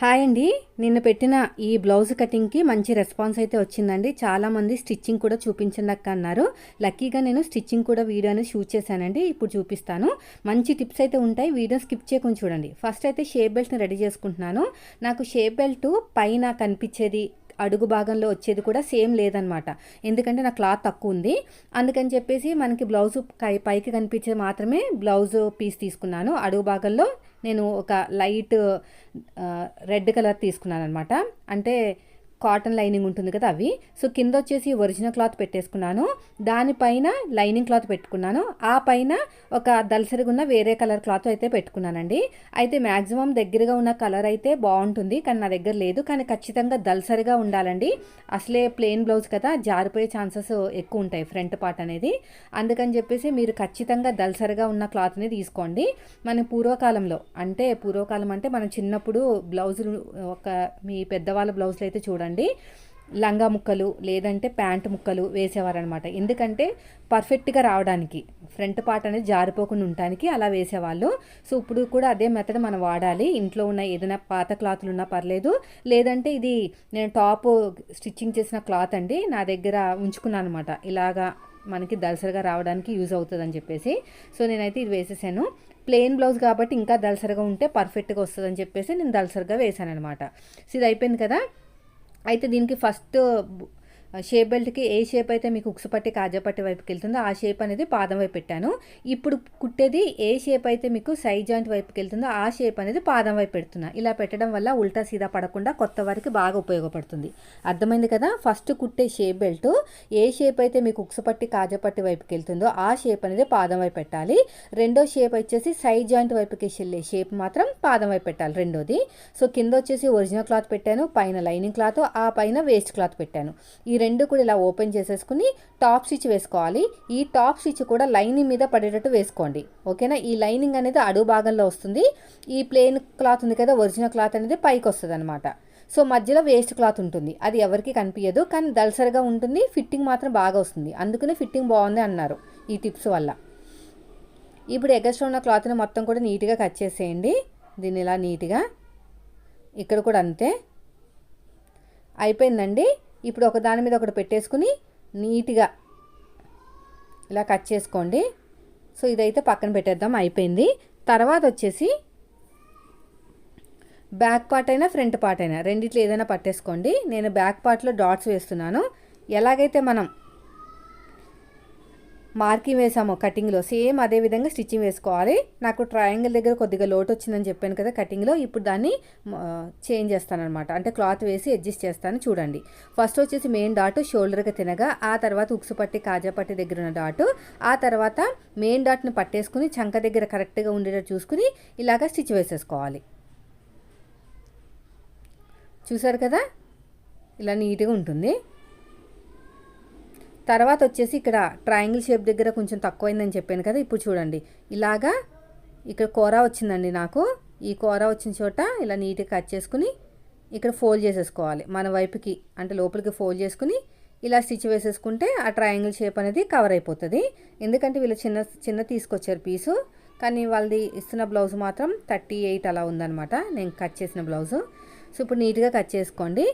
Hi అండి. నిన్న పెట్టిన ఈ బ్లౌజ్ కటింగ్కి మంచి రెస్పాన్స్ అయితే వచ్చిందండి. చాలామంది స్టిచ్చింగ్ కూడా చూపించండి అక్క అన్నారు. లక్కీగా నేను స్టిచ్చింగ్ కూడా వీడియోని షూట్ చేశానండి. ఇప్పుడు చూపిస్తాను. మంచి టిప్స్ అయితే ఉంటాయి. వీడియో స్కిప్ చేయకుండా చూడండి. ఫస్ట్ అయితే షేప్ బెల్ట్ని రెడీ చేసుకుంటున్నాను. నాకు షేప్ బెల్ట్ పైన కనిపించేది అడుగు భాగంలో వచ్చేది కూడా సేమ్ లేదనమాట ఎందుకంటే నా క్లాత్ తక్కువ ఉంది. అందుకని చెప్పేసి మనకి బ్లౌజ్ పైకి కనిపించేది మాత్రమే బ్లౌజ్ పీస్ తీసుకున్నాను. అడుగు భాగంలో నేను ఒక లైట్ రెడ్ కలర్ తీసుకున్నాను అనమాట అంటే కాటన్ లైనింగ్ ఉంటుంది కదా అవి. సో కింద వచ్చేసి ఒరిజినల్ క్లాత్ పెట్టేసుకున్నాను. దానిపైన లైనింగ్ క్లాత్ పెట్టుకున్నాను. ఆ పైన ఒక దలసరిగా ఉన్న వేరే కలర్ క్లాత్ అయితే పెట్టుకున్నానండి. అయితే మ్యాక్సిమం దగ్గరగా ఉన్న కలర్ అయితే బాగుంటుంది. కానీ నా దగ్గర లేదు. కానీ ఖచ్చితంగా దలసరిగా ఉండాలండి. అసలే ప్లెయిన్ బ్లౌజ్ కదా జారిపోయే ఛాన్సెస్ ఎక్కువ ఉంటాయి ఫ్రంట్ పార్ట్ అనేది. అందుకని చెప్పేసి మీరు ఖచ్చితంగా దలసరిగా ఉన్న క్లాత్ని తీసుకోండి. మన పూర్వకాలంలో అంటే పూర్వకాలం అంటే మనం చిన్నప్పుడు బ్లౌజులు ఒక మీ పెద్దవాళ్ళ బ్లౌజులు అయితే చూడండి. లంగా ముక్కలు లేదంటే ప్యాంట్ ముక్కలు వేసేవారనమాట ఎందుకంటే పర్ఫెక్ట్గా రావడానికి ఫ్రంట్ పార్ట్ అనేది జారిపోకుండా ఉండటానికి అలా వేసేవాళ్ళు. సో ఇప్పుడు కూడా అదే మెథడ్ మనం వాడాలి. ఇంట్లో ఉన్న ఏదైనా పాత క్లాత్లు ఉన్నా పర్లేదు. లేదంటే ఇది నేను టాప్ స్టిచ్చింగ్ చేసిన క్లాత్ అండి. నా దగ్గర ఉంచుకున్నాను అనమాట ఇలాగా మనకి దలసరిగా రావడానికి యూజ్ అవుతుంది అని చెప్పేసి. సో నేనైతే ఇది వేసేసాను. ప్లెయిన్ బ్లౌజ్ కాబట్టి ఇంకా దలసరిగా ఉంటే పర్ఫెక్ట్గా వస్తుందని చెప్పేసి నేను దలసరిగా వేసాను అనమాట సో ఇది అయిపోయింది కదా. అయితే దీనికి ఫస్ట్ షేప్ బెల్ట్కి ఏ షేప్ అయితే మీకు ఉక్సు పట్టి కాజా పట్టి వైపుకి వెళ్తుందో ఆ షేప్ అనేది పాదం వైపు పెట్టాను. ఇప్పుడు కుట్టేది ఏ షేప్ అయితే మీకు సైడ్ జాయింట్ వైపుకి వెళ్తుందో ఆ షేప్ అనేది పాదం వైపు పెడుతున్నా. ఇలా పెట్టడం వల్ల ఉల్టా సీదా పడకుండా కొత్త వారికి బాగా ఉపయోగపడుతుంది. అర్థమైంది కదా? ఫస్ట్ కుట్టే షేప్ బెల్ట్ ఏ షేప్ అయితే మీకు ఉక్సు పట్టి కాజా పట్టి వైపుకి వెళ్తుందో ఆ షేప్ అనేది పాదం వైపు పెట్టాలి. రెండో షేప్ వచ్చేసి సైడ్ జాయింట్ వైపుకి వెళ్ళే షేప్ మాత్రం పాదం వైపు పెట్టాలి రెండోది. సో కింద వచ్చేసి ఒరిజినల్ క్లాత్ పెట్టాను పైన లైనింగ్ క్లాత్ ఆ పైన వేస్ట్ క్లాత్ పెట్టాను. ఈ రెండు కూడా ఇలా ఓపెన్ చేసేసుకుని టాప్ స్టిచ్ వేసుకోవాలి. ఈ టాప్ స్టిచ్ కూడా లైనింగ్ మీద పడేటట్టు వేసుకోండి. ఓకేనా? ఈ లైనింగ్ అనేది అడుగు భాగంలో వస్తుంది. ఈ ప్లెయిన్ క్లాత్ ఉంది కదా ఒరిజినల్ క్లాత్ అనేది పైకి వస్తుంది అనమాట సో మధ్యలో వేస్ట్ క్లాత్ ఉంటుంది. అది ఎవరికి కనిపించదు కానీ దలసరిగా ఉంటుంది. ఫిట్టింగ్ మాత్రం బాగా వస్తుంది. అందుకనే ఫిట్టింగ్ బాగుంది అన్నారు ఈ టిప్స్ వల్ల. ఇప్పుడు ఎగస్ట్రా ఉన్న క్లాత్ని మొత్తం కూడా నీట్గా కట్ చేసేయండి. దీన్ని ఇలా నీట్గా. ఇక్కడ కూడా అంతే. అయిపోయిందండి. ఇప్పుడు ఒక దాని మీద ఒకటి పెట్టేసుకుని నీట్గా ఇలా కట్ చేసుకోండి. సో ఇదైతే పక్కన పెట్టేద్దాం అయిపోయింది. తర్వాత వచ్చేసి బ్యాక్ పార్ట్ అయినా ఫ్రంట్ పార్ట్ అయినా రెండిట్లో ఏదైనా పట్టేసుకోండి. నేను బ్యాక్ పార్ట్లో డాట్స్ వేస్తున్నాను. ఎలాగైతే మనం మార్కింగ్ వేసాము కటింగ్లో. సేమ్ అదే విధంగా స్టిచ్చింగ్ వేసుకోవాలి. నాకు ట్రయాంగిల్ దగ్గర కొద్దిగా లోటు వచ్చిందని చెప్పాను కదా కటింగ్లో. ఇప్పుడు దాన్ని చేంజ్ చేస్తాను అనమాట అంటే క్లాత్ వేసి అడ్జస్ట్ చేస్తాను చూడండి. ఫస్ట్ వచ్చేసి మెయిన్ డాట్ షోల్డర్కి తినగా ఆ తర్వాత ఉక్సు పట్టి కాజా పట్టి దగ్గర ఉన్న డాట్ ఆ తర్వాత మెయిన్ డాట్ని పట్టేసుకుని చంక దగ్గర కరెక్ట్గా ఉండేటట్టు చూసుకుని ఇలాగ స్టిచ్ వేసేసుకోవాలి. చూసారు కదా? ఇలా నీట్గా ఉంటుంది. తర్వాత వచ్చేసి ఇక్కడ ట్రయాంగిల్ షేప్ దగ్గర కొంచెం తక్కువైందని చెప్పాను కదా ఇప్పుడు చూడండి. ఇలాగా ఇక్కడ కూర వచ్చిందండి నాకు. ఈ కూర వచ్చిన చోట ఇలా నీట్గా కట్ చేసుకుని ఇక్కడ ఫోల్డ్ చేసేసుకోవాలి. మన వైపుకి అంటే లోపలికి ఫోల్డ్ చేసుకుని ఇలా స్టిచ్ వేసేసుకుంటే ఆ ట్రయాంగిల్ షేప్ అనేది కవర్ అయిపోతుంది. ఎందుకంటే వీళ్ళు చిన్న చిన్న తీసుకొచ్చారు పీసు కానీ వాళ్ళది ఇస్తున్న బ్లౌజ్ మాత్రం థర్టీ ఎయిట్ అలా ఉందన్నమాట. నేను కట్ చేసిన బ్లౌజు సో ఇప్పుడు నీట్గా కట్ చేసుకోండి.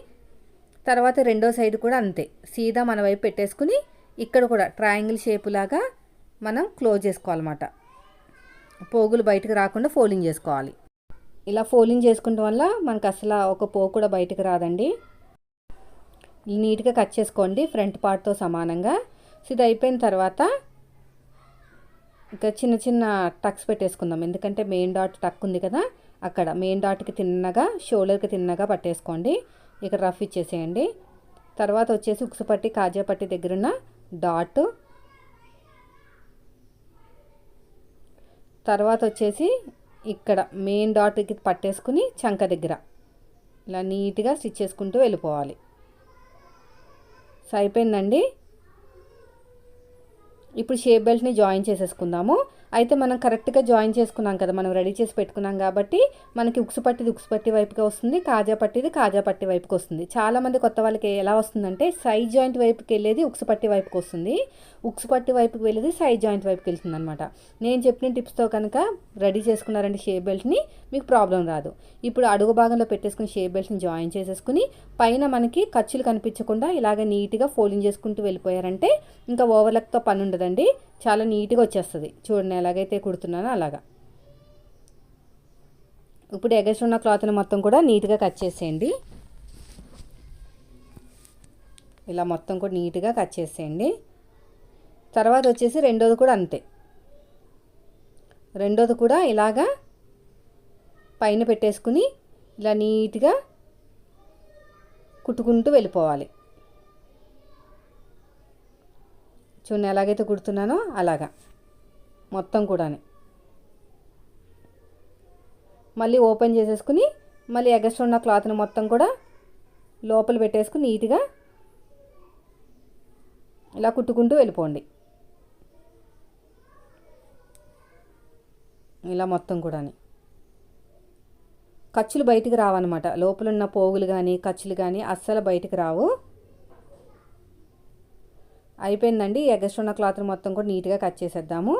తర్వాత రెండో సైడ్ కూడా అంతే. సీదా మన వైపు పెట్టేసుకుని ఇక్కడ కూడా ట్రయాంగిల్ షేప్ లాగా మనం క్లోజ్ చేసుకోవాలన్నమాట. పోగులు బయటకు రాకుండా ఫోల్డింగ్ చేసుకోవాలి. ఇలా ఫోల్డింగ్ చేసుకోవడం వల్ల మనకు అసలు ఒక పోగు కూడా బయటకు రాదండి. నీట్గా కట్ చేసుకోండి ఫ్రంట్ పార్ట్తో సమానంగా. సో ఇది అయిపోయిన తర్వాత ఇంకా చిన్న చిన్న టక్స్ పెట్టేసుకుందాం. ఎందుకంటే మెయిన్ డాట్ టక్ ఉంది కదా అక్కడ మెయిన్ డాట్కి తిన్నగా షోల్డర్కి తిన్నగా పట్టేసుకోండి. ఇక్కడ రఫ్ ఇచ్చేసేయండి. తర్వాత వచ్చేసి ఉక్సు పట్టి కాజా పట్టి దగ్గరున్న డాట్. తర్వాత వచ్చేసి ఇక్కడ మెయిన్ డాట్కి పట్టేసుకుని చంక దగ్గర ఇలా నీట్గా స్టిచ్ చేసుకుంటూ వెళ్ళిపోవాలి. సో అయిపోయిందండి ఇప్పుడు షేప్ బెల్ట్ని జాయిన్ చేసేసుకుందాము. అయితే మనం కరెక్ట్గా జాయిన్ చేసుకున్నాం కదా మనం రెడీ చేసి పెట్టుకున్నాం కాబట్టి మనకి ఉక్సు పట్టిది ఉక్సు పట్టి వైపుకి వస్తుంది కాజా పట్టిది కాజా పట్టి వైపుకి వస్తుంది. చాలామంది కొత్త వాళ్ళకి ఎలా వస్తుందంటే సైడ్ జాయింట్ వైపుకి వెళ్ళేది ఉక్సు పట్టి వైపుకి వస్తుంది. ఉక్సు పట్టి వైపుకి వెళ్ళేది సైడ్ జాయింట్ వైపుకి వెళ్తుంది అనమాట నేను చెప్పిన టిప్స్తో కనుక రెడీ చేసుకున్నారంటే షేప్ బెల్ట్ని మీకు ప్రాబ్లం రాదు. ఇప్పుడు అడుగు భాగంలో పెట్టేసుకుని షేప్ బెల్ట్ని జాయిన్ చేసేసుకుని పైన మనకి ఖర్చులు కనిపించకుండా ఇలాగ నీట్గా ఫోల్డింగ్ చేసుకుంటూ వెళ్ళిపోయారంటే ఇంకా ఓవర్లక్తో పని ఉండదు ఉండదండి చాలా నీట్గా వచ్చేస్తుంది. చూడండి ఎలాగైతే కుడుతున్నానో అలాగా. ఇప్పుడు ఎగస్ట్ ఉన్న క్లాత్ని మొత్తం కూడా నీట్గా కట్ చేసేయండి. ఇలా మొత్తం కూడా నీట్గా కట్ చేసేయండి. తర్వాత వచ్చేసి రెండోది కూడా అంతే. రెండోది కూడా ఇలాగా పైన పెట్టేసుకుని ఇలా నీట్గా కుట్టుకుంటూ వెళ్ళిపోవాలి. చూడండి ఎలాగైతే కుడుతున్నానో అలాగా. మొత్తం కూడా మళ్ళీ ఓపెన్ చేసేసుకుని మళ్ళీ ఎగస్ట్రా ఉన్న క్లాత్ని మొత్తం కూడా లోపల పెట్టేసుకుని నీట్గా ఇలా కుట్టుకుంటూ వెళ్ళిపోండి. ఇలా మొత్తం కూడా ఖర్చులు బయటికి రావన్నమాట. లోపల ఉన్న పోగులు కానీ ఖర్చులు కానీ అస్సలు బయటికి రావు. అయిపోయిందండి. ఎగస్ట్ ఉన్న క్లాత్ మొత్తం కూడా నీట్గా కట్ చేసేద్దాము.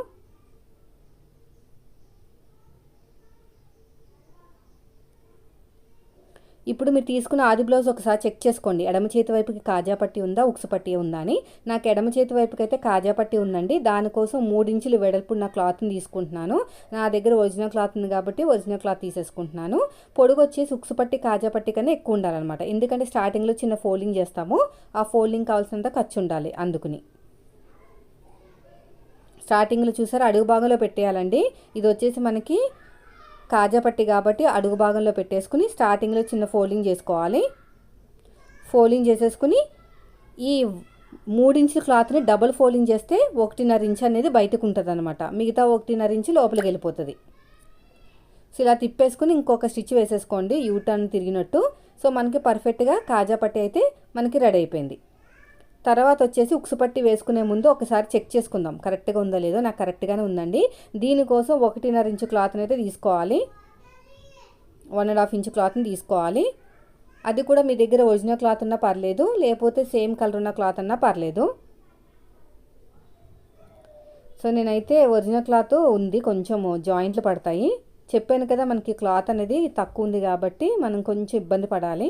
ఇప్పుడు మీరు తీసుకున్న ఆది బ్లౌజ్ ఒకసారి చెక్ చేసుకోండి. ఎడమ చేతి వైపుకి కాజా పట్టి ఉందా ఉక్సు పట్టి ఉందా అని. నాకు ఎడమ చేతి వైపుకి అయితే కాజా పట్టి ఉందండి. దానికోసం మూడించులు వెడల్పు నా క్లాత్ని తీసుకుంటున్నాను. నా దగ్గర ఒరిజినల్ క్లాత్ ఉంది కాబట్టి ఒరిజినల్ క్లాత్ తీసేసుకుంటున్నాను. పొడుగు వచ్చేసి ఉక్సు పట్టి కాజా పట్టి కన్నా ఎక్కువ ఉండాలన్నమాట. ఎందుకంటే స్టార్టింగ్లో చిన్న ఫోల్డింగ్ చేస్తాము. ఆ ఫోల్డింగ్ కావాల్సినంత ఖర్చు ఉండాలి అందుకుని. స్టార్టింగ్లో చూసారు? అడుగు భాగంలో పెట్టేయాలండి. ఇది వచ్చేసి మనకి కాజా పట్టి కాబట్టి అడుగు భాగంలో పెట్టేసుకుని స్టార్టింగ్లో చిన్న ఫోల్డింగ్ చేసుకోవాలి. ఫోల్డింగ్ చేసేసుకుని ఈ మూడించుల క్లాత్ని డబుల్ ఫోల్డింగ్ చేస్తే ఒకటిన్నర ఇంచ్ అనేది బయటకు ఉంటుంది అనమాట మిగతా ఒకటిన్నర ఇంచు లోపలికి వెళ్ళిపోతుంది. సో ఇలా తిప్పేసుకుని ఇంకొక స్టిచ్ వేసేసుకోండి. యూటర్న్ తిరిగినట్టు. సో మనకి పర్ఫెక్ట్గా కాజా పట్టి అయితే మనకి రెడీ అయిపోయింది. తర్వాత వచ్చేసి ఉక్సు పట్టి వేసుకునే ముందు ఒకసారి చెక్ చేసుకుందాం. కరెక్ట్గా ఉందో లేదో? నాకు కరెక్ట్గానే ఉందండి. దీనికోసం ఒకటిన్నర ఇంచు క్లాత్ని అయితే తీసుకోవాలి. వన్ అండ్ హాఫ్ ఇంచు క్లాత్ని తీసుకోవాలి. అది కూడా మీ దగ్గర ఒరిజినల్ క్లాత్ ఉన్నా పర్లేదు లేకపోతే సేమ్ కలర్ ఉన్న క్లాత్ అన్నా పర్లేదు. సో నేనైతే ఒరిజినల్ క్లాత్ ఉంది కొంచెం జాయింట్లు పడతాయి. చెప్పాను కదా మనకి క్లాత్ అనేది తక్కువ ఉంది కాబట్టి మనం కొంచెం ఇబ్బంది పడాలి.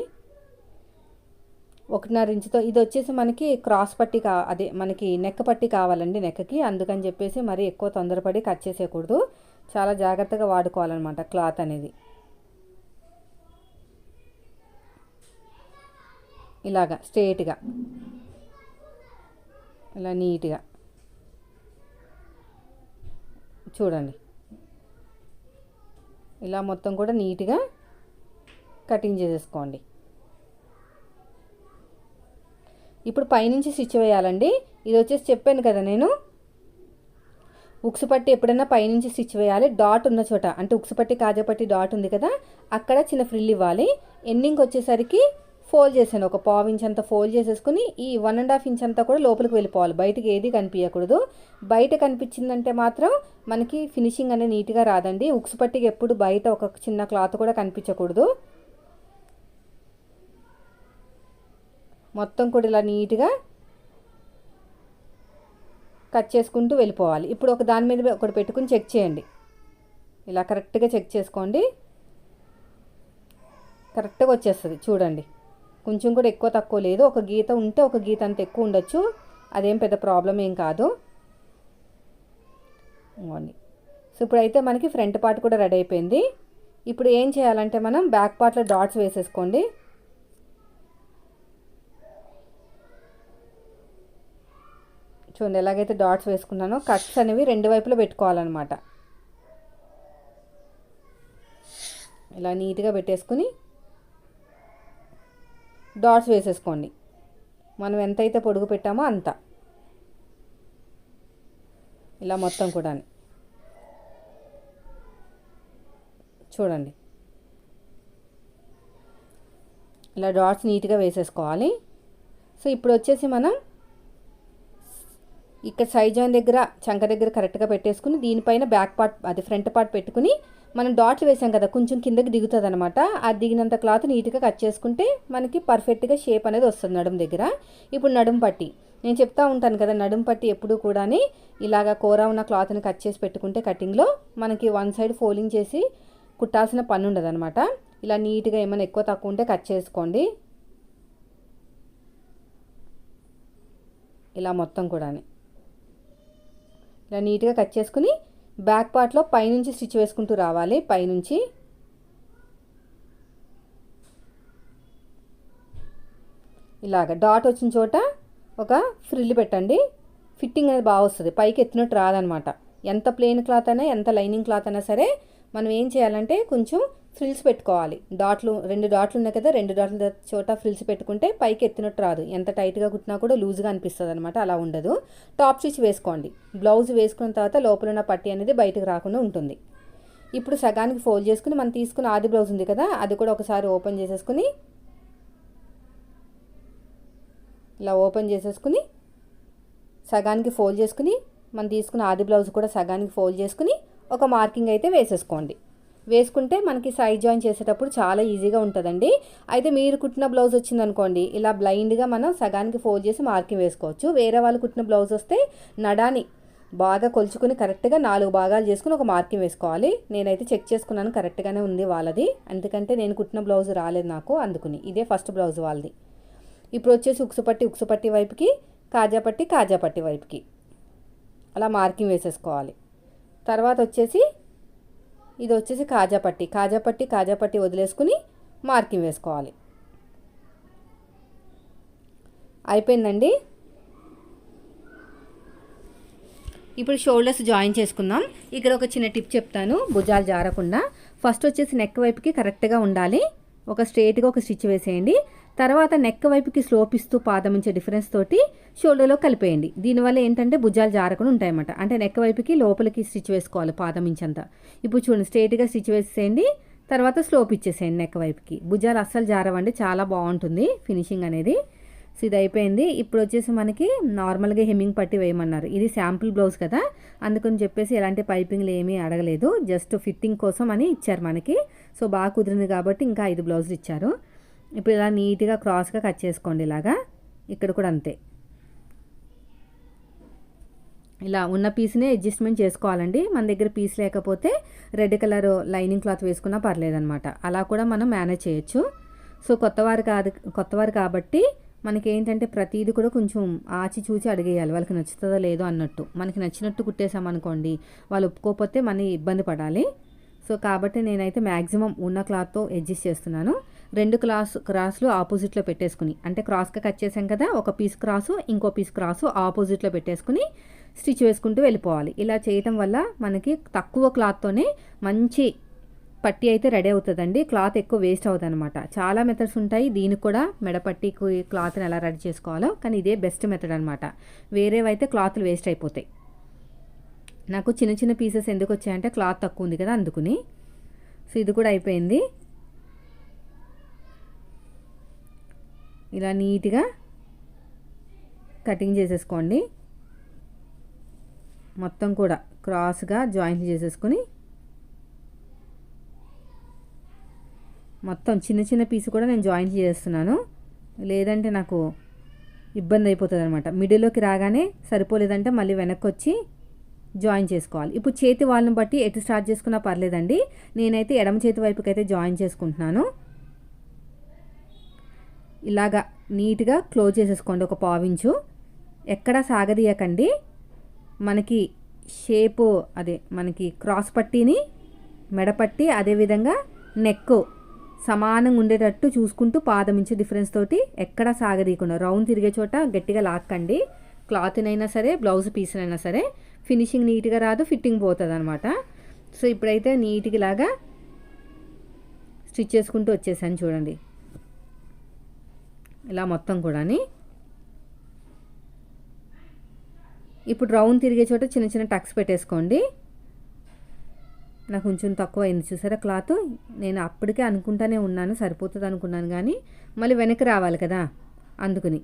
ఒకటిన్నర ఇంచుతో. ఇది వచ్చేసి మనకి క్రాస్ పట్టి కా అదే మనకి నెక్ పట్టి కావాలండి నెక్కకి అందుకని చెప్పేసి మరి ఎక్కువ తొందరపడి కట్ చేసేయకూడదు. చాలా జాగ్రత్తగా వాడుకోవాలన్నమాట క్లాత్ అనేది. ఇలాగా స్ట్రేట్గా. ఇలా నీట్గా. చూడండి. ఇలా మొత్తం కూడా నీట్గా కటింగ్ చేసేసుకోండి. ఇప్పుడు పైనుంచి స్టిచ్ వేయాలండి. ఇది వచ్చేసి చెప్పాను కదా నేను. ఉక్సు పట్టి ఎప్పుడైనా పైనుంచి స్టిచ్ వేయాలి. డాట్ ఉన్న చోట అంటే ఉక్సు పట్టి కాజాపట్టి డాట్ ఉంది కదా అక్కడ చిన్న ఫ్రిల్ ఇవ్వాలి. ఎండింగ్ వచ్చేసరికి ఫోల్డ్ చేశాను ఒక పావు ఇంచ్ అంతా ఫోల్డ్ చేసేసుకుని ఈ వన్ అండ్ హాఫ్ ఇంచ్ అంతా కూడా లోపలికి వెళ్ళిపోవాలి. బయటకి ఏది కనిపించకూడదు. బయట కనిపించిందంటే మాత్రం మనకి ఫినిషింగ్ అనేది నీట్గా రాదండి. ఉక్సు పట్టికి ఎప్పుడు బయట ఒక చిన్న క్లాత్ కూడా కనిపించకూడదు. మొత్తం కూడా ఇలా నీట్గా కట్ చేసుకుంటూ వెళ్ళిపోవాలి. ఇప్పుడు ఒక దాని మీద ఒకటి పెట్టుకుని చెక్ చేయండి. ఇలా కరెక్ట్గా చెక్ చేసుకోండి. కరెక్ట్గా వచ్చేస్తుంది. చూడండి. కొంచెం కూడా ఎక్కువ తక్కువ లేదు. ఒక గీత ఉంటే ఒక గీత అంత ఎక్కువ ఉండొచ్చు. అదేం పెద్ద ప్రాబ్లం ఏం కాదు. ఇవ్వండి. సో ఇప్పుడైతే మనకి ఫ్రంట్ పార్ట్ కూడా రెడీ అయిపోయింది. ఇప్పుడు ఏం చేయాలంటే మనం బ్యాక్ పార్ట్లో డాట్స్ వేసేసుకోండి. చూడండి ఎలాగైతే డాట్స్ వేసుకున్నానో కట్స్ అనేవి రెండు వైపులో పెట్టుకోవాలన్నమాట. ఇలా నీట్గా పెట్టేసుకుని డాట్స్ వేసేసుకోండి. మనం ఎంతైతే పొడుగు పెట్టామో అంత. ఇలా మొత్తం కూడా చూడండి. ఇలా డాట్స్ నీట్గా వేసేసుకోవాలి. సో ఇప్పుడు వచ్చేసి మనం ఇక్కడ సైజాన్ దగ్గర చంక దగ్గర కరెక్ట్గా పెట్టేసుకుని దీనిపైన బ్యాక్ పార్ట్ అది ఫ్రంట్ పార్ట్ పెట్టుకుని మనం డాట్లు వేసాం కదా కొంచెం కిందకి దిగుతుంది అనమాట ఆ దిగినంత క్లాత్ నీట్గా కట్ చేసుకుంటే మనకి పర్ఫెక్ట్గా షేప్ అనేది వస్తుంది నడుం దగ్గర. ఇప్పుడు నడుం పట్టి. నేను చెప్తా ఉంటాను కదా నడుం పట్టి ఎప్పుడు కూడా ఇలాగా కూర ఉన్న క్లాత్ని కట్ చేసి పెట్టుకుంటే కటింగ్లో మనకి వన్ సైడ్ ఫోల్డింగ్ చేసి కుట్టాల్సిన పని ఉండదు అనమాట ఇలా నీట్గా ఏమైనా ఎక్కువ తక్కువ ఉంటే కట్ చేసుకోండి. ఇలా మొత్తం కూడా ఇలా నీట్గా కట్ చేసుకుని బ్యాక్ పార్ట్లో పైనుంచి స్టిచ్ వేసుకుంటూ రావాలి. పైనుంచి. ఇలాగ డాట్ వచ్చిన చోట ఒక ఫ్రిల్ పెట్టండి. ఫిట్టింగ్ అనేది బాగా వస్తుంది. పైకి ఎత్తినట్టు రాదనమాట. ఎంత ప్లెయిన్ క్లాత్ అయినా ఎంత లైనింగ్ క్లాత్ అయినా సరే మనం ఏం చేయాలంటే కొంచెం ఫ్రిల్స్ పెట్టుకోవాలి. డాట్లు రెండు డాట్లు ఉన్నాయి కదా రెండు డాట్ల చోట ఫ్రిల్స్ పెట్టుకుంటే పైకి ఎత్తినట్టు రాదు. ఎంత టైట్గా కుట్టినా కూడా లూజ్గా అనిపిస్తుంది అనమాట అలా ఉండదు. టాప్ స్టిచ్ వేసుకోండి. బ్లౌజ్ వేసుకున్న తర్వాత లోపల ఉన్న పట్టి అనేది బయటకు రాకుండా ఉంటుంది. ఇప్పుడు సగానికి ఫోల్డ్ చేసుకుని మనం తీసుకున్న ఆది బ్లౌజ్ ఉంది కదా అది కూడా ఒకసారి ఓపెన్ చేసేసుకుని ఇలా ఓపెన్ చేసేసుకుని సగానికి ఫోల్డ్ చేసుకుని మనం తీసుకున్న ఆది బ్లౌజ్ కూడా సగానికి ఫోల్డ్ చేసుకుని ఒక మార్కింగ్ అయితే వేసేసుకోండి. వేసుకుంటే మనకి సైడ్ జాయిన్ చేసేటప్పుడు చాలా ఈజీగా ఉంటుందండి. అయితే మీరు కుట్టిన బ్లౌజ్ వచ్చిందనుకోండి ఇలా బ్లైండ్గా మనం సగానికి ఫోల్డ్ చేసి మార్కింగ్ వేసుకోవచ్చు. వేరే వాళ్ళు కుట్టిన బ్లౌజ్ వస్తే నడాని బాగా కొలుచుకుని కరెక్ట్గా నాలుగు భాగాలు చేసుకుని ఒక మార్కింగ్ వేసుకోవాలి. నేనైతే చెక్ చేసుకున్నాను కరెక్ట్గానే ఉంది వాళ్ళది. ఎందుకంటే నేను కుట్టిన బ్లౌజ్ రాలేదు నాకు అందుకుని. ఇదే ఫస్ట్ బ్లౌజ్ వాళ్ళది. ఇప్పుడు వచ్చేసి ఉక్సుపట్టి ఉక్సుపట్టి వైపుకి కాజాపట్టి కాజాపట్టి వైపుకి. అలా మార్కింగ్ వేసేసుకోవాలి. తర్వాత వచ్చేసి ఇది వచ్చేసి కాజాపట్టి. కాజాపట్టి కాజాపట్టి వదిలేసుకుని మార్కింగ్ వేసుకోవాలి. అయిపోయిందండి? ఇప్పుడు షోల్డర్స్ జాయిన్ చేసుకుందాం. ఇక్కడ ఒక చిన్న టిప్ చెప్తాను. భుజాలు జారకుండా. ఫస్ట్ వచ్చేసి నెక్ వైపుకి కరెక్ట్గా ఉండాలి. ఒక స్ట్రేట్గా ఒక స్టిచ్ వేసేయండి. తర్వాత నెక్ వైపుకి స్లోప్ ఇస్తూ పాదం ఇచ్చే డిఫరెన్స్ తోటి షోల్డర్లో కలిపేయండి. దీనివల్ల ఏంటంటే భుజాలు జారకుండా ఉంటాయన్నమాట. అంటే నెక్ వైపుకి లోపలికి స్టిచ్ వేసుకోవాలి పాదం ఇంచంతా. ఇప్పుడు చూడండి స్ట్రేట్గా స్టిచ్ వేసేయండి తర్వాత స్లోప్ ఇచ్చేసేయండి నెక్ వైపుకి. భుజాలు అస్సలు జారవండి చాలా బాగుంటుంది ఫినిషింగ్ అనేది. సో ఇది అయిపోయింది. ఇప్పుడు వచ్చేసి మనకి నార్మల్గా హెమ్మింగ్ పట్టి వేయమన్నారు. ఇది శాంపుల్ బ్లౌజ్ కదా. అందుకని చెప్పేసి ఎలాంటి పైపింగ్లు ఏమీ అడగలేదు. జస్ట్ ఫిట్టింగ్ కోసం అని ఇచ్చారు మనకి. సో బాగా కుదిరింది కాబట్టి ఇంకా ఐదు బ్లౌజులు ఇచ్చారు. ఇప్పుడు ఇలా నీట్గా క్రాస్గా కట్ చేసుకోండి ఇలాగా. ఇక్కడ కూడా అంతే. ఇలా ఉన్న పీస్నే అడ్జస్ట్మెంట్ చేసుకోవాలండి. మన దగ్గర పీస్ లేకపోతే రెడ్ కలర్ లైనింగ్ క్లాత్ వేసుకున్నా పర్లేదనమాట అలా కూడా మనం మేనేజ్ చేయొచ్చు. సో కొత్తవారు కాదు కొత్తవారు కాబట్టి మనకి ఏంటంటే ప్రతిదీ కూడా కొంచెం ఆచి చూచి అడిగేయాలి. వాళ్ళకి నచ్చుతుందో లేదో అన్నట్టు. మనకి నచ్చినట్టు కుట్టేసామనుకోండి వాళ్ళు ఒప్పుకోకపోతే మనీ ఇబ్బంది పడాలి. సో కాబట్టి నేనైతే మ్యాక్సిమం ఉన్న క్లాత్తో అడ్జస్ట్ చేస్తున్నాను. రెండు క్లాస్ క్రాస్లు ఆపోజిట్లో పెట్టేసుకుని. అంటే క్రాస్గా కట్ చేసాం కదా ఒక పీస్ క్రాసు ఇంకో పీస్ క్రాసు ఆపోజిట్లో పెట్టేసుకుని స్టిచ్ వేసుకుంటూ వెళ్ళిపోవాలి. ఇలా చేయటం వల్ల మనకి తక్కువ క్లాత్తోనే మంచి పట్టి అయితే రెడీ అవుతుందండి. క్లాత్ ఎక్కువ వేస్ట్ అవుతుంది అనమాట చాలా మెథడ్స్ ఉంటాయి. దీనికి కూడా మెడపట్టికి క్లాత్ని ఎలా రెడీ చేసుకోవాలో కానీ ఇదే బెస్ట్ మెథడ్ అనమాట వేరేవైతే క్లాత్లు వేస్ట్ అయిపోతాయి. నాకు చిన్న చిన్న పీసెస్ ఎందుకు వచ్చాయంటే క్లాత్ తక్కువ ఉంది కదా అందుకుని. సో ఇది కూడా అయిపోయింది. ఇలా నీట్గా కటింగ్ చేసేసుకోండి. మొత్తం కూడా క్రాస్గా జాయింట్ చేసేసుకొని మొత్తం చిన్న చిన్న పీస్ కూడా నేను జాయింట్ చేస్తున్నాను. లేదంటే నాకు ఇబ్బంది అయిపోతుంది అనమాట మిడిల్లోకి రాగానే సరిపోలేదంటే మళ్ళీ వెనక్కి వచ్చి జాయిన్ చేసుకోవాలి. ఇప్పుడు చేతి వాళ్ళని బట్టి ఎటు స్టార్ట్ చేసుకున్నా పర్లేదండి. నేనైతే ఎడమ చేతి వైపుకి అయితే జాయిన్ చేసుకుంటున్నాను. ఇలాగా నీట్గా క్లోజ్ చేసేసుకోండి ఒక పావించు ఎక్కడా సాగదీయకండి. మనకి షేపు అదే మనకి క్రాస్ పట్టీని మెడపట్టి అదేవిధంగా నెక్ సమానంగా ఉండేటట్టు చూసుకుంటూ పాదం ఇంచు డిఫరెన్స్ తోటి ఎక్కడా సాగదీయకుండా రౌండ్ తిరిగే చోట గట్టిగా లాక్కండి. క్లాత్నైనా సరే బ్లౌజ్ పీస్నైనా సరే ఫినిషింగ్ నీట్గా రాదు ఫిట్టింగ్ పోతుంది అనమాట సో ఇప్పుడైతే నీట్గా లాగా స్టిచ్ చేసుకుంటూ వచ్చేసాను చూడండి. ఇలా మొత్తం కూడాని. ఇప్పుడు రౌండ్ తిరిగే చోట చిన్న చిన్న టక్స్ పెట్టేసుకోండి. నాకు కొంచెం తక్కువ అయింది చూసారా క్లాత్? నేను అప్పటికే అనుకుంటానే ఉన్నాను సరిపోతుంది అనుకున్నాను కానీ మళ్ళీ వెనక్కి రావాలి కదా అందుకుని.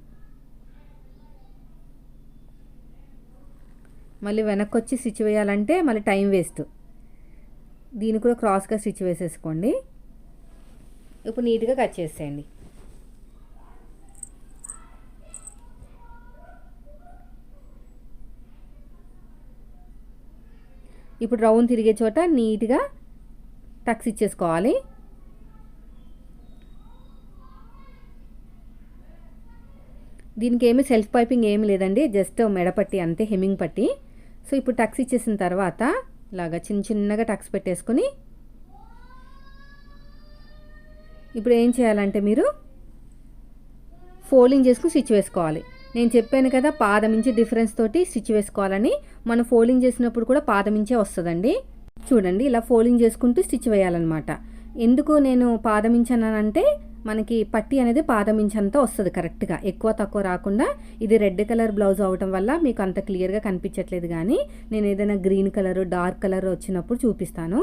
మళ్ళీ వెనక్కి వచ్చి స్టిచ్ వేయాలంటే మళ్ళీ టైం వేస్ట్ దీన్ని కూడా క్రాస్గా స్టిచ్ వేసేసుకోండి. ఇప్పుడు నీట్గా కట్ చేసేయండి. ఇప్పుడు రౌండ్ తిరిగే చోట నీట్గా టక్స్ ఇచ్చేసుకోవాలి. దీనికి ఏమి సెల్ఫ్ పైపింగ్ ఏమి లేదండి జస్ట్ మెడపట్టి అంతే హెమ్మింగ్ పట్టి. సో ఇప్పుడు టక్స్ ఇచ్చేసిన తర్వాత ఇలాగా చిన్న చిన్నగా టక్స్ పెట్టేసుకొని ఇప్పుడు ఏం చేయాలంటే మీరు ఫోల్డింగ్ చేసుకుని స్టిచ్ వేసుకోవాలి. నేను చెప్పాను కదా పాదమించి డిఫరెన్స్ తోటి స్టిచ్ వేసుకోవాలని. మనం ఫోల్డింగ్ చేసినప్పుడు కూడా పాదమించే వస్తుందండి. చూడండి ఇలా ఫోల్డింగ్ చేసుకుంటూ స్టిచ్ వేయాలన్నమాట. ఎందుకు నేను పాదమించానంటే మనకి పట్టి అనేది పాదమించంతా వస్తుంది కరెక్ట్గా ఎక్కువ తక్కువ రాకుండా ఇది రెడ్ కలర్ బ్లౌజ్ అవటం వల్ల మీకు అంత క్లియర్గా కనిపించట్లేదు కానీ నేను ఏదైనా గ్రీన్ కలర్ డార్క్ కలర్ వచ్చినప్పుడు చూపిస్తాను.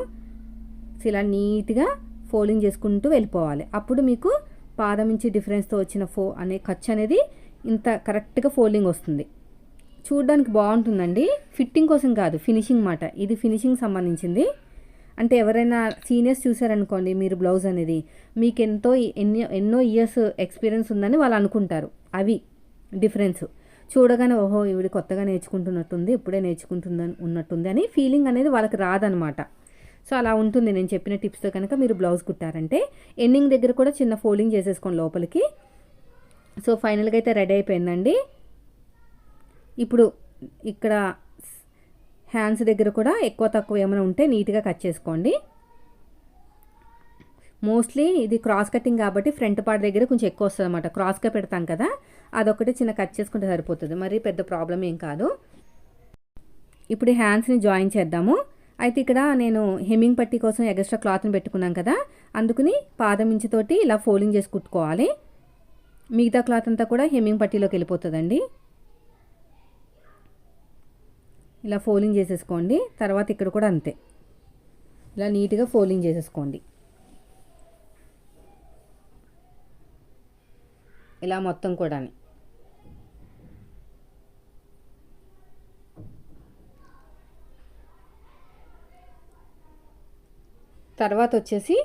ఇలా నీట్గా ఫోల్డింగ్ చేసుకుంటూ వెళ్ళిపోవాలి. అప్పుడు మీకు పాదమించి డిఫరెన్స్తో వచ్చిన ఫో అనే ఖర్చు అనేది ఇంత కరెక్ట్గా ఫోల్డింగ్ వస్తుంది. చూడడానికి బాగుంటుందండి. ఫిట్టింగ్ కోసం కాదు ఫినిషింగ్ మాట. ఇది ఫినిషింగ్ సంబంధించింది. అంటే ఎవరైనా సీనియర్స్ చూసారనుకోండి మీరు బ్లౌజ్ అనేది మీకు ఎంతో ఎన్నో ఎన్నో ఇయర్స్ ఎక్స్పీరియన్స్ ఉందని వాళ్ళు అనుకుంటారు. అవి డిఫరెన్స్. చూడగానే ఓహో ఇవిడ కొత్తగా నేర్చుకుంటున్నట్టుంది ఇప్పుడే నేర్చుకుంటుందని ఉన్నట్టుంది అని ఫీలింగ్ అనేది వాళ్ళకి రాదనమాట. సో అలా ఉంటుంది. నేను చెప్పిన టిప్స్తో కనుక మీరు బ్లౌజ్ కుట్టారంటే ఎండింగ్ దగ్గర కూడా చిన్న ఫోల్డింగ్ చేసేసుకోండి లోపలికి. సో ఫైనల్గా అయితే రెడీ అయిపోయిందండి. ఇప్పుడు ఇక్కడ హ్యాండ్స్ దగ్గర కూడా ఎక్కువ తక్కువ ఏమైనా ఉంటే నీట్గా కట్ చేసుకోండి. మోస్ట్లీ ఇది క్రాస్ కటింగ్ కాబట్టి ఫ్రంట్ పార్ట్ దగ్గర కొంచెం ఎక్కువ వస్తుంది అనమాట క్రాస్గా పెడతాం కదా అదొకటి చిన్న కట్ చేసుకుంటే సరిపోతుంది. మరి పెద్ద ప్రాబ్లం ఏం కాదు. ఇప్పుడు హ్యాండ్స్ని జాయిన్ చేద్దాము. అయితే ఇక్కడ నేను హెమ్మింగ్ పట్టి కోసం ఎగస్ట్రా క్లాత్ని పెట్టుకున్నాం కదా అందుకుని పాదం ఇంచుతోటి ఇలా ఫోల్డింగ్ చేసి కుట్టుకోవాలి. మిగతా క్లాత్ అంతా కూడా హెమ్మింగ్ పట్టీలోకి వెళ్ళిపోతుందండి. ఇలా ఫోలింగ్ చేసేసుకోండి. తర్వాత ఇక్కడ కూడా అంతే. ఇలా నీట్గా ఫోలింగ్ చేసేసుకోండి. ఇలా మొత్తం కూడా తర్వాత వచ్చేసి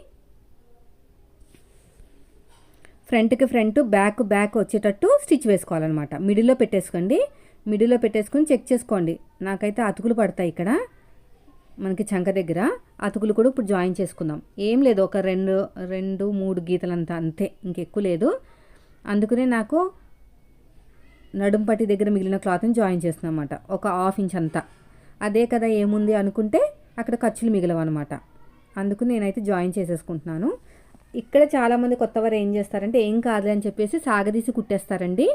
ఫ్రంట్కి ఫ్రంట్ బ్యాక్ బ్యాక్ వచ్చేటట్టు స్టిచ్ వేసుకోవాలన్నమాట. మిడిల్లో పెట్టేసుకోండి. మిడిల్లో పెట్టేసుకొని చెక్ చేసుకోండి. నాకైతే అతుకులు పడతాయి ఇక్కడ. మనకి చంక దగ్గర అతుకులు కూడా ఇప్పుడు జాయిన్ చేసుకుందాం. ఏం లేదు ఒక రెండు రెండు మూడు గీతలంతా అంతే. ఇంకెక్కువ లేదు. అందుకనే నాకు నడుంపటి దగ్గర మిగిలిన క్లాత్ని జాయిన్ చేస్తున్నాం అనమాట ఒక హాఫ్ ఇంచ్ అంతా. అదే కదా ఏముంది అనుకుంటే అక్కడ ఖర్చులు మిగిలవన్నమాట. అందుకు నేనైతే జాయిన్ చేసేసుకుంటున్నాను. ఇక్కడ చాలామంది కొత్త వారు ఏం చేస్తారంటే ఏం కాదు అని చెప్పేసి సాగదీసి కుట్టేస్తారండి.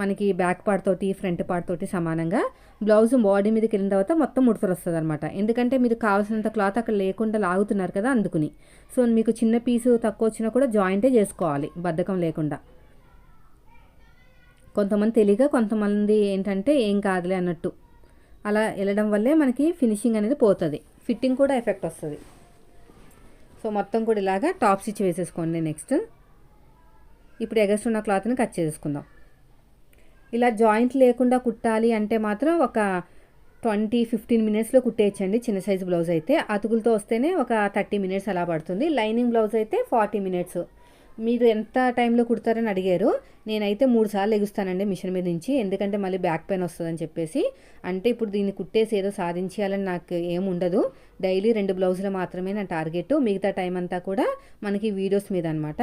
మనకి బ్యాక్ పార్ట్ తోటి ఫ్రంట్ పార్ట్ తోటి సమానంగా. బ్లౌజ్ బాడీ మీదకి వెళ్ళిన తర్వాత మొత్తం ముడతలు వస్తుంది అనమాట ఎందుకంటే మీరు కావాల్సినంత క్లాత్ అక్కడ లేకుండా లాగుతున్నారు కదా అందుకుని. సో మీకు చిన్న పీసు తక్కువ వచ్చినా కూడా జాయింటే చేసుకోవాలి బద్ధకం లేకుండా. కొంతమంది తెలియక కొంతమంది ఏంటంటే ఏం కాదులే అన్నట్టు. అలా వెళ్ళడం వల్లే మనకి ఫినిషింగ్ అనేది పోతుంది. ఫిట్టింగ్ కూడా ఎఫెక్ట్ వస్తుంది. సో మొత్తం కూడా ఇలాగా టాప్ స్టిచ్ వేసేసుకోండి నెక్స్ట్. ఇప్పుడు ఎగస్ట్రున్న క్లాత్ని కట్ చేసుకుందాం ఇలా జాయింట్ లేకుండా కుట్టాలి అంటే మాత్రం ఒక ట్వంటీ ఫిఫ్టీన్ మినిట్స్లో కుట్టేయచ్చండి. చిన్న సైజు బ్లౌజ్ అయితే అతుకులతో వస్తేనే ఒక థర్టీ మినిట్స్ అలా పడుతుంది. లైనింగ్ బ్లౌజ్ అయితే ఫార్టీ మినిట్స్. మీరు ఎంత టైంలో కుడతారని అడిగారు. నేనైతే మూడు సార్లు ఎగుస్తానండి మిషన్ మీద నుంచి. ఎందుకంటే మళ్ళీ బ్యాక్ పెయిన్ వస్తుందని చెప్పేసి. అంటే ఇప్పుడు దీన్ని కుట్టేసి ఏదో సాధించాలని నాకు ఏం ఉండదు. డైలీ రెండు బ్లౌజులు మాత్రమే నా టార్గెట్. మిగతా టైం అంతా కూడా మనకి వీడియోస్ మీద అనమాట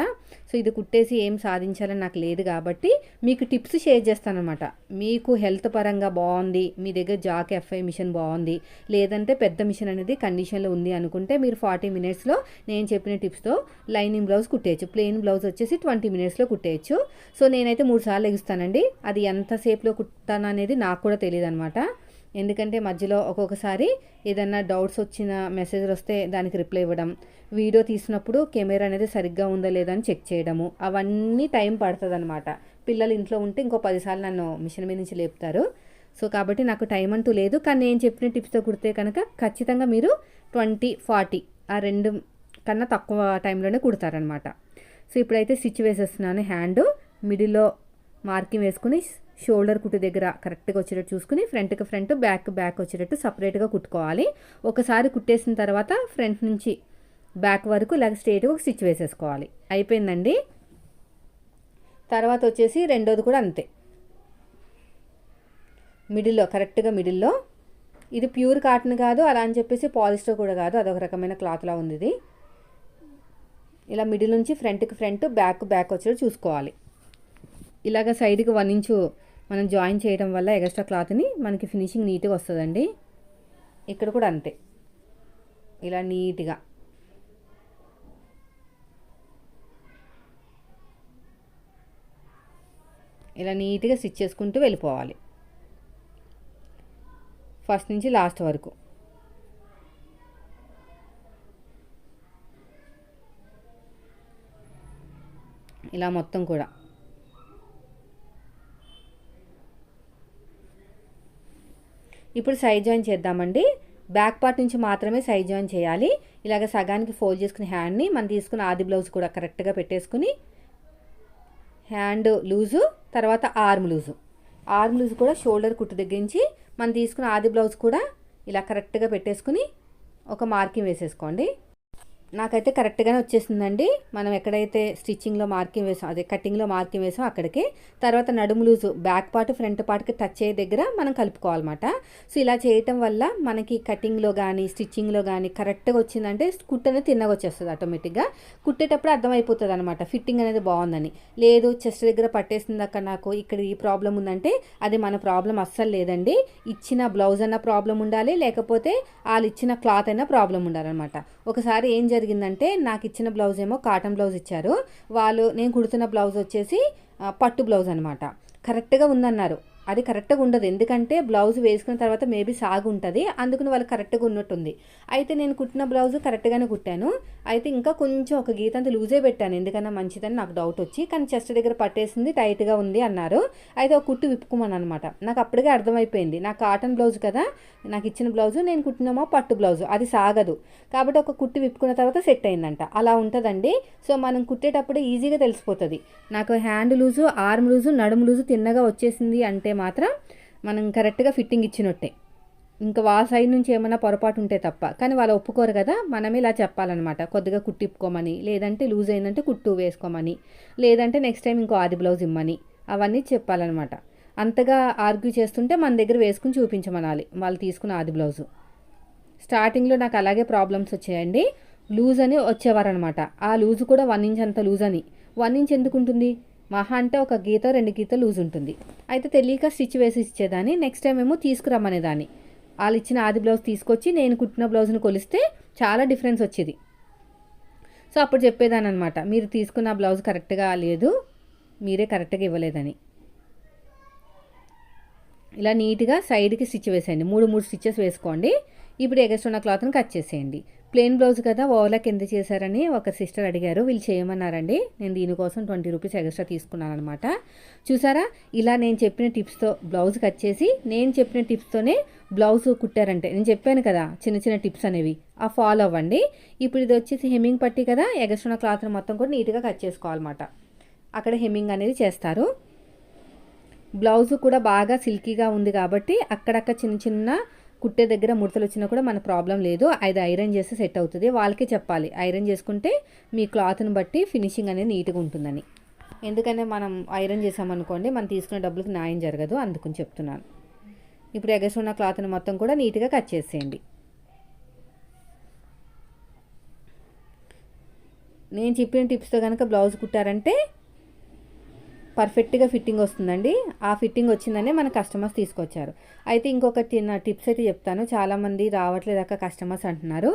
సో ఇది కుట్టేసి ఏం సాధించాలని నాకు లేదు కాబట్టి మీకు టిప్స్ షేర్ చేస్తానమాట మీకు హెల్త్ పరంగా బాగుంది మీ దగ్గర జాక్ ఎఫ్ఐ మిషన్ బాగుంది లేదంటే పెద్ద మిషన్ అనేది కండిషన్లో ఉంది అనుకుంటే మీరు ఫార్టీ మినిట్స్లో నేను చెప్పిన టిప్స్తో లైనింగ్ బ్లౌజ్ కుట్టేయచ్చు. ప్లెయిన్ బ్లౌజ్ వచ్చేసి ట్వంటీ మినిట్స్లో కుట్టేయచ్చు. సో నేనైతే మూడు సార్లు ఎగుస్తానండి. అది ఎంతసేపులో కుట్టాను అనేది నాకు కూడా తెలియదు అనమాట ఎందుకంటే మధ్యలో ఒక్కొక్కసారి ఏదన్నా డౌట్స్ వచ్చిన మెసేజ్లు వస్తే దానికి రిప్లై ఇవ్వడం వీడియో తీసినప్పుడు కెమెరా అనేది సరిగ్గా ఉందా లేదా అని చెక్ చేయడము అవన్నీ టైం పడుతుంది అనమాట పిల్లలు ఇంట్లో ఉంటే ఇంకో పదిసార్లు నన్ను మిషన్ మీద నుంచి లేపుతారు. సో కాబట్టి నాకు టైం అంటూ లేదు. కానీ నేను చెప్పిన టిప్స్తో కుడితే కనుక ఖచ్చితంగా మీరు ట్వంటీ ఫార్టీ ఆ రెండు కన్నా తక్కువ టైంలోనే కుడతారనమాట సో ఇప్పుడైతే స్టిచ్ వేసేస్తున్నాను హ్యాండ్. మిడిల్లో మార్కింగ్ వేసుకుని షోల్డర్ కుట్టు దగ్గర కరెక్ట్గా వచ్చేటట్టు చూసుకుని ఫ్రంట్కి ఫ్రంట్ బ్యాక్ బ్యాక్ వచ్చేటట్టు సపరేట్గా కుట్టుకోవాలి. ఒకసారి కుట్టేసిన తర్వాత ఫ్రంట్ నుంచి బ్యాక్ వరకు ఇలాగ స్ట్రేట్గా ఒక స్టిచ్ వేసేసుకోవాలి. అయిపోయిందండి. తర్వాత వచ్చేసి రెండోది కూడా అంతే. మిడిల్లో కరెక్ట్గా మిడిల్లో. ఇది ప్యూర్ కాటన్ కాదు అలా అని చెప్పేసి పాలిస్టర్ కూడా కాదు అదొక రకమైన క్లాత్లా ఉంది ఇది. ఇలా మిడిల్ నుంచి ఫ్రంట్కి ఫ్రంట్ బ్యాక్ బ్యాక్ వచ్చేటట్టు చూసుకోవాలి. ఇలాగ సైడ్కి వన్ ఇంచు మనం జాయిన్ చేయడం వల్ల ఎక్స్ట్రా క్లాత్ని మనకి ఫినిషింగ్ నీట్గా వస్తుందండి. ఇక్కడ కూడా అంతే. ఇలా నీట్గా. ఇలా నీట్గా స్టిచ్ చేసుకుంటూ వెళ్ళిపోవాలి. ఫస్ట్ నుంచి లాస్ట్ వరకు. ఇలా మొత్తం కూడా. ఇప్పుడు సైడ్ జాయిన్ చేద్దామండి. బ్యాక్ పార్ట్ నుంచి మాత్రమే సైడ్ జాయిన్ చేయాలి. ఇలాగ సగానికి ఫోల్డ్ చేసుకుని హ్యాండ్ని మనం తీసుకున్న ఆది బ్లౌజ్ కూడా కరెక్ట్గా పెట్టేసుకుని హ్యాండ్ లూజు తర్వాత ఆర్మ్ లూజు ఆర్మ్ లూజ్ కూడా షోల్డర్ కుట్టు దగ్గర నుంచి మనం తీసుకున్న ఆది బ్లౌజ్ కూడా ఇలా కరెక్ట్గా పెట్టేసుకుని ఒక మార్కింగ్ వేసేసుకోండి. నాకైతే కరెక్ట్గానే వచ్చేసిందండి. మనం ఎక్కడైతే స్టిచ్చింగ్లో మార్కింగ్ వేసాం అదే కటింగ్లో మార్కింగ్ వేసాం అక్కడికి తర్వాత నడుము లూజు బ్యాక్ పార్ట్ ఫ్రంట్ పార్ట్కి టచ్ అయ్యే దగ్గర మనం కలుపుకోవాలన్నమాట. సో ఇలా చేయటం వల్ల మనకి కటింగ్లో కానీ స్టిచ్చింగ్లో కానీ కరెక్ట్గా వచ్చిందంటే కుట్టనే అనేది తిన్నగా వచ్చేస్తుంది ఆటోమేటిక్గా. కుట్టేటప్పుడు అర్థమైపోతుంది అనమాట ఫిట్టింగ్ అనేది బాగుందని. లేదు చెస్ట్ దగ్గర పట్టేసింది అక్కడ నాకు ఇక్కడ ఈ ప్రాబ్లం ఉందంటే అది మన ప్రాబ్లం అస్సలు లేదండి. ఇచ్చిన బ్లౌజ్ అన్న ప్రాబ్లం ఉండాలి లేకపోతే వాళ్ళు ఇచ్చిన క్లాత్ అయినా ప్రాబ్లం ఉండాలన్నమాట. ఒకసారి ఏం జరిగిందంటే నాకు ఇచ్చిన బ్లౌజ్ ఏమో కాటన్ బ్లౌజ్ ఇచ్చారు. వాళ్ళు నేను కుడుతున్న బ్లౌజ్ వచ్చేసి పట్టు బ్లౌజ్ అనమాట కరెక్ట్గా ఉందన్నారు. అది కరెక్ట్గా ఉండదు. ఎందుకంటే బ్లౌజ్ వేసుకున్న తర్వాత మేబీ సాగు ఉంటుంది. అందుకని వాళ్ళు కరెక్ట్గా ఉన్నట్టుంది. అయితే నేను కుట్టిన బ్లౌజ్ కరెక్ట్గానే కుట్టాను. అయితే ఇంకా కొంచెం ఒక గీత అంత లూజే పెట్టాను. ఎందుకన్నా మంచిదని నాకు డౌట్ వచ్చి కానీ చెస్ట్ దగ్గర పట్టేసింది టైట్గా ఉంది అన్నారు. అయితే ఒక కుట్టు విప్పుకోమని అనమాట నాకు అప్పటికే అర్థమైపోయింది. నాకు కాటన్ బ్లౌజ్ కదా నాకు ఇచ్చిన బ్లౌజ్ నేను కుట్టినమో పట్టు బ్లౌజ్ అది సాగదు. కాబట్టి ఒక కుట్టు విప్పుకున్న తర్వాత సెట్ అయిందంట. అలా ఉంటుందండి. సో మనం కుట్టేటప్పుడు ఈజీగా తెలిసిపోతుంది. నాకు హ్యాండ్ లూజు ఆర్మ్ లూజు నడుము లూజు తిన్నగా వచ్చేసింది అంటే మాత్రం మనం కరెక్ట్గా ఫిట్టింగ్ ఇచ్చినట్టే. ఇంకా వాళ్ళ సైడ్ నుంచి ఏమైనా పొరపాటు ఉంటే తప్ప. కానీ వాళ్ళు ఒప్పుకోరు కదా మనమే ఇలా చెప్పాలన్నమాట. కొద్దిగా కుట్టిప్పుకోమని లేదంటే లూజ్ అయిందంటే కుట్టు వేసుకోమని లేదంటే నెక్స్ట్ టైం ఇంకో ఆది బ్లౌజ్ ఇమ్మని అవన్నీ చెప్పాలన్నమాట. అంతగా ఆర్గ్యూ చేస్తుంటే మన దగ్గర వేసుకుని చూపించమనాలి వాళ్ళు తీసుకున్న ఆది బ్లౌజు. స్టార్టింగ్లో నాకు అలాగే ప్రాబ్లమ్స్ వచ్చాయండి. లూజ్ అని వచ్చేవారనమాట ఆ లూజ్ కూడా వన్ ఇంచ్ అంత లూజ్ అని వన్ ఇంచ్ ఎందుకు ఉంటుంది మహా అంటే ఒక గీత రెండు గీత లూజ్ ఉంటుంది. అయితే తెలియక స్టిచ్ వేసి ఇచ్చేదాన్ని. నెక్స్ట్ టైం ఏమో తీసుకురమ్మనేదాన్ని. వాళ్ళు ఇచ్చిన ఆది బ్లౌజ్ తీసుకొచ్చి నేను కుట్టిన బ్లౌజ్ని కొలిస్తే చాలా డిఫరెన్స్ వచ్చేది. సో అప్పుడు చెప్పేదాని అనమాట మీరు తీసుకున్న బ్లౌజ్ కరెక్ట్గా లేదు మీరే కరెక్ట్గా ఇవ్వలేదని. ఇలా నీట్గా సైడ్కి స్టిచ్ వేసేయండి. మూడు మూడు స్టిచ్చెస్ వేసుకోండి. ఇప్పుడు ఎగస్ట్రా క్లాత్ని కట్ చేసేయండి. ప్లెయిన్ బ్లౌజ్ కదా ఓవర్లాక్ ఎంత చేశారని ఒక సిస్టర్ అడిగారు. వీళ్ళు చేయమన్నారండి. నేను దీనికోసం ట్వంటీ రూపీస్ ఎక్స్ట్రా తీసుకున్నాను అనమాట చూసారా? ఇలా నేను చెప్పిన టిప్స్తో బ్లౌజ్ కట్ చేసి నేను చెప్పిన టిప్స్తోనే బ్లౌజ్ కుట్టారంటే నేను చెప్పాను కదా చిన్న చిన్న టిప్స్ అనేవి. ఆ ఫాలో అవ్వండి. ఇప్పుడు ఇది వచ్చేసి హెమ్మింగ్ పట్టి కదా ఎగస్ట్రా క్లాత్ని మొత్తం కూడా నీట్గా కట్ చేసుకోవాలన్నమాట. అక్కడ హెమ్మింగ్ అనేది చేస్తారు. బ్లౌజ్ కూడా బాగా సిల్కీగా ఉంది కాబట్టి అక్కడక్కడ చిన్న చిన్న కుట్టే దగ్గర ముడతలు వచ్చినా కూడా మన ప్రాబ్లం లేదు. అది ఐరన్ చేస్తే సెట్ అవుతుంది. వాళ్ళకే చెప్పాలి. ఐరన్ చేసుకుంటే మీ క్లాత్ని బట్టి ఫినిషింగ్ అనేది నీట్గా ఉంటుందని. ఎందుకంటే మనం ఐరన్ చేసామనుకోండి మనం తీసుకున్న డబ్బులకు న్యాయం జరగదు అందుకని చెప్తున్నాను. ఇప్పుడు ఎగస్ ఉన్న క్లాత్ని మొత్తం కూడా నీట్గా కట్ చేసేయండి. నేను చెప్పిన టిప్స్తో కనుక బ్లౌజ్ కుట్టారంటే పర్ఫెక్ట్గా ఫిట్టింగ్ వస్తుందండి. ఆ ఫిట్టింగ్ వచ్చిందనే మన కస్టమర్స్ తీసుకొచ్చారు. అయితే ఇంకొక చిన్న టిప్స్ అయితే చెప్తాను. చాలామంది రావట్లేదు అక్క కస్టమర్స్ అంటున్నారు.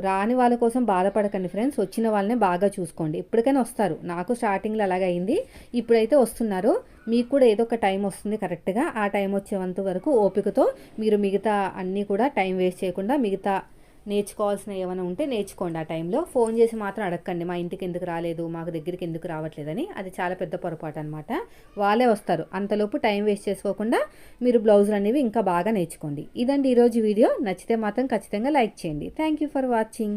రాని వాళ్ళ కోసం బాధపడకండి ఫ్రెండ్స్ వచ్చిన వాళ్ళనే బాగా చూసుకోండి. ఇప్పటికైనా వస్తారు. నాకు స్టార్టింగ్లో అలాగే అయింది. ఇప్పుడైతే వస్తున్నారు. మీకు కూడా ఏదో ఒక టైం వస్తుంది కరెక్ట్గా ఆ టైం వచ్చేంత వరకు ఓపికతో మీరు మిగతా అన్నీ కూడా టైం వేస్ట్ చేయకుండా మిగతా నేర్చుకోవాల్సిన ఏమైనా ఉంటే నేర్చుకోండి. ఆ టైంలో ఫోన్ చేసి మాత్రం అడగండి మా ఇంటికి ఎందుకు రాలేదు? మాకు దగ్గరికి ఎందుకు రావట్లేదని. అది చాలా పెద్ద పొరపాటు అనమాట వాళ్ళే వస్తారు. అంతలోపు టైం వేస్ట్ చేసుకోకుండా మీరు బ్లౌజులు అనేవి ఇంకా బాగా నేర్చుకోండి. ఇదండి ఈరోజు వీడియో. నచ్చితే మాత్రం ఖచ్చితంగా లైక్ చేయండి. Thank you for watching.